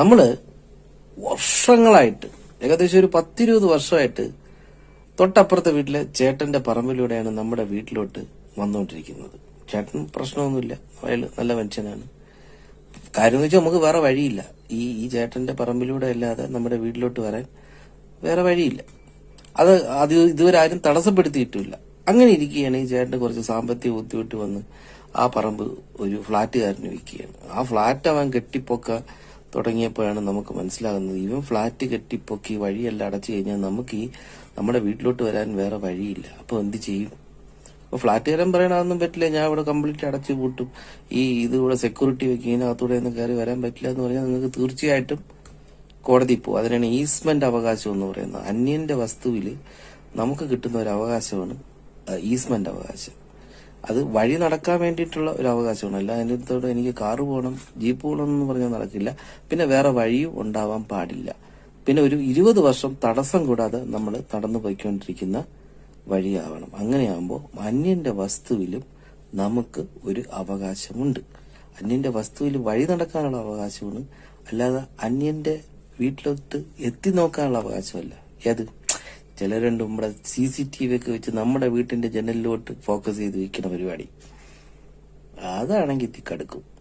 നമ്മൾ വർഷങ്ങളായിട്ട് ഏകദേശം ഒരു പത്തിരുപത് വർഷമായിട്ട് തൊട്ടപ്പുറത്തെ വീട്ടിലെ ചേട്ടന്റെ പറമ്പിലൂടെയാണ് നമ്മുടെ വീട്ടിലോട്ട് വന്നുകൊണ്ടിരിക്കുന്നത്. ചേട്ടൻ പ്രശ്നമൊന്നുമില്ല. അയാൾ നല്ല മനുഷ്യനാണ്. കാര്യം എന്ന് വെച്ചാൽ നമുക്ക് വേറെ വഴിയില്ല. ഈ ഈ ചേട്ടന്റെ പറമ്പിലൂടെ അല്ലാതെ നമ്മുടെ വീട്ടിലോട്ട് വരാൻ വേറെ വഴിയില്ല. അത് അത് ഇതുവരെ ആരും തടസ്സപ്പെടുത്തിയിട്ടില്ല. അങ്ങനെ ഇരിക്കുകയാണ് ഈ ചേട്ടന് കുറച്ച് സാമ്പത്തിക ബുദ്ധിമുട്ട് വന്ന് ആ പറമ്പ് ഒരു ഫ്ലാറ്റുകാരന് വിൽക്കുകയാണ്. ആ ഫ്ലാറ്റ് അവൻ കെട്ടിപ്പൊക്ക തുടങ്ങിയപ്പോഴാണ് നമുക്ക് മനസ്സിലാകുന്നത്. ഇവൻ ഫ്ലാറ്റ് കെട്ടിപ്പൊക്കി വഴിയെല്ലാം അടച്ചു കഴിഞ്ഞാൽ നമുക്ക് ഈ നമ്മുടെ വീട്ടിലോട്ട് വരാൻ വേറെ വഴിയില്ല. അപ്പൊ എന്ത് ചെയ്യും? അപ്പൊ ഫ്ലാറ്റുകാരൻ പറയണതൊന്നും പറ്റില്ല. ഞാൻ ഇവിടെ കംപ്ലീറ്റ് അടച്ചു പൂട്ടും. ഈ ഇത് ഇവിടെ സെക്യൂരിറ്റി വെക്കി. ഇതിനകത്തൂടെ ഒന്നും കയറി വരാൻ പറ്റില്ല എന്ന് പറഞ്ഞാൽ നിങ്ങൾക്ക് തീർച്ചയായിട്ടും കോടതി പോകും അതിനാണ് ഈസ്മെന്റ് അവകാശം എന്ന് പറയുന്നത്. അന്യന്റെ വസ്തുവിൽ നമുക്ക് കിട്ടുന്ന ഒരു അവകാശമാണ് ഈസ്മെന്റ് അവകാശം. അത് വഴി നടക്കാൻ വേണ്ടിയിട്ടുള്ള ഒരു അവകാശമാണ്. അല്ല അതിന്റെ എനിക്ക് കാറ് പോകണം ജീപ്പ് പോകണം എന്ന് പറഞ്ഞാൽ നടക്കില്ല. പിന്നെ വേറെ വഴിയും ഉണ്ടാവാൻ പാടില്ല. പിന്നെ ഒരു ഇരുപത് വർഷം തടസ്സം കൂടാതെ നമ്മൾ നടന്നു പോയിക്കൊണ്ടിരിക്കുന്ന വഴിയാവണം. അങ്ങനെയാകുമ്പോൾ അന്യന്റെ വസ്തുവിലും നമുക്ക് ഒരു അവകാശമുണ്ട്. അന്യന്റെ വസ്തുവിൽ വഴി നടക്കാനുള്ള അവകാശമാണ്. അല്ലാതെ അന്യന്റെ വീട്ടിലോട്ട് എത്തി നോക്കാനുള്ള അവകാശമല്ല. ഏത്? ചിലരുണ്ട് നമ്മുടെ സി സി ടി വി ഒക്കെ വെച്ച് നമ്മുടെ വീട്ടിന്റെ ജനലിലോട്ട് ഫോക്കസ് ചെയ്ത് വെക്കുന്ന പരിപാടി. അതാണെങ്കിൽ കടുക്കും.